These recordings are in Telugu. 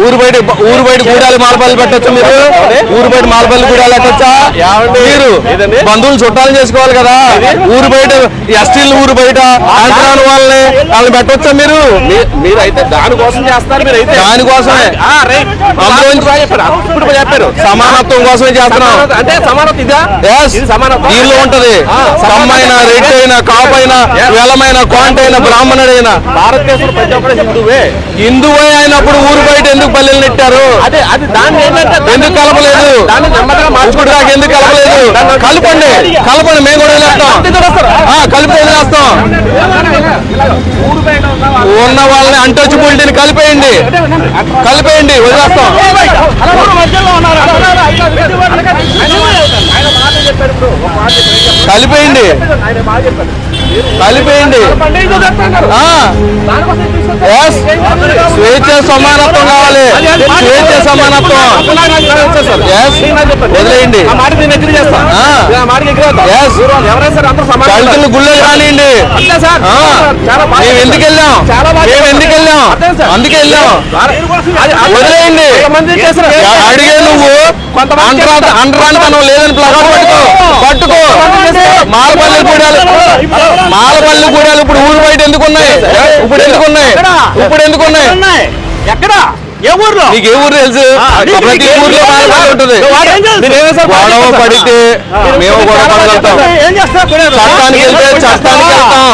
ఊరు బయట ఊరు బయట గూడాలు మాలపల్లి పెట్టొచ్చు మీరు? ఊరు బయట మాలపల్లి గూడాలు పెట్టొచ్చా? మీరు బంధువులు చుట్టాలు చేసుకోవాలి కదా. ఊరు బయట ఎస్టీలు ఊరు బయట ఆంధ్రాని వాళ్ళని వాళ్ళని పెట్టొచ్చా మీరు? మీరు అయితే దానికోసం చేస్తారు మీరు అయితే దానికోసమే చెప్పారు సమానత్వం కోసమే చేస్తున్నాం. అంటే సమానత్వం ఇదా? దీనిలో ఉంటది. ఆ, కమ్మైన రెడ్డి అయినా కాపైనా వెలమైన క్వాంటైన బ్రాహ్మణుడైన. భారతదేశంలో ప్రతి ఒక్కరు హిందువే. హిందువే అయినప్పుడు ఊరు బయట ఎందుకు పల్లెలు నెట్టారు? అదే అది దాన్ని ఏంటంటే ఎందుకు కలపలేదు? దాన్ని నెమ్మదిగా మార్చుకుంటా ఎందుకు కలపలేదు? కలపండి. కలపండి మేము కూడా వదిలేస్తాం. ఆ, కలిపి వదిలేస్తాం. ఉన్న వాళ్ళు ఉన్న వాళ్ళని అంటచబిలిటీని కలిపేయండి. కలిపేయండి వదిలేస్తాం. కలిపేయండి. కలిపేయండి. స్వేచ్ఛ సమానత్వం కావాలి. స్వేచ్ఛ సమానత్వం. వదిలేయండి. దళితులు. చాలా బాగా మేము ఎందుకు వెళ్ళాం? మేము ఎందుకు వెళ్ళాం. అందుకే వెళ్ళాం. వదిలేయండి. అడిగే నువ్వు కొంతమంది అంటరా అంటరాంతనం లేదని ప్లగర్ పట్టుకో. పట్టుకో. మాలపల్లి మాలపల్లి గూడాలు ఇప్పుడు ఊరు బయట ఎందుకు ఉన్నాయి ఇప్పుడు ఎందుకు ఉన్నాయి ఇప్పుడు ఎందుకు ఉన్నాయి. ఎక్కడ? ఏ ఊర్లో? నీకు ఏ ఊరు తెలుసు? ప్రతి ఊర్లో మాలపల్లి ఉంటుంది? గొడవ పడితే మేము గొడవ పడగలుగుతాం? చట్టానికి వెళ్తే చట్టానికి వెళ్తాం.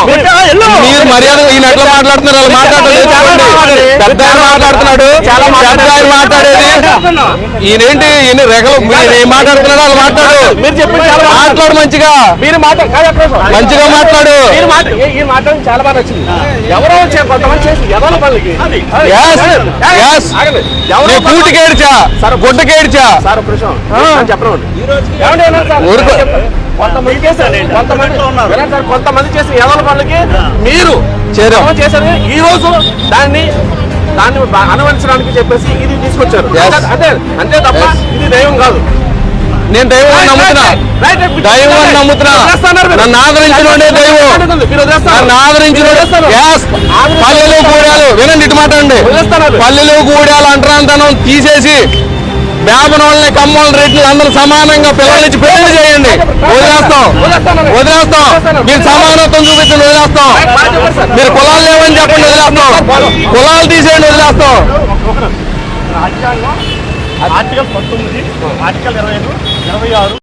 మీరు మర్యాద ఈయన మాట్లాడుతున్నారు వాళ్ళు మాట్లాడలేదు చూడండి. పెద్ద ఆయన మాట్లాడుతున్నాడు. చాలా పెద్ద ఆయన మాట్లాడేది. ఈయనేంటి? ఈయన రెగలు మీరు ఏం మాట్లాడుతున్నాడు వాళ్ళు మాట్లాడు. మీరు బాగా మాట్లాడు మంచిగా. మీరు. మంచిగా మాట్లాడు. మీరు మాట ఈ- ఈ మాట చాలా బాగా నచ్చింది. ఎవరో కొంతమంది చేసి ఎవరో పనులకి? Yes, yes. ఆగండి. నీ ఎవరో కూటికి ఏడ్చా గుడ్డకి ఏడ్చా సార్ ఒక నిమిషం. నేను చెప్పను ఏమండి ఏమన్నా సార్? ఊరుకో. కొంతమంది చేశారు. కొంతమంది సార్, కొంతమంది చేసిన ఎవరి పనులకి మీరు చేశారు. ఈ రోజు దాన్ని దాన్ని అనువరించడానికి చెప్పేసి ఇది తీసుకొచ్చారు. Yes. అంతే- తప్ప. ఇది దైవం కాదు. నేను దైవం నమ్ముతున్నా. దైవం అని నమ్ముతున్నా. నన్ను ఆదరించినోడే దైవం. నన్ను ఆదరించినోడే. పల్లెలు గూడాలు వినండి ఇటు మాట్లాడండి. వదిలేస్తున్నారు. పల్లెలు గూడాలు అంటరాంతనం తీసేసి వేపనోళ్ళని కమ్మోళ్ళని రెడ్లు అందరూ సమానంగా పిల్లల్నిచ్చి పెళ్ళి చేయండి. వదిలేస్తాం. వదిలేస్తాం. మీరు సమానత్వం చూపించండి వదిలేస్తాం. మీరు కులాలు లేవని చెప్పండి వదిలేస్తాం. కులాలు తీసేయండి వదిలేస్తాం. రాజ్యాంగం ఆర్టికల్ పంతొమ్మిది ఆర్టికల్ ఇరవై ఐదు ఇరవై ఆరు.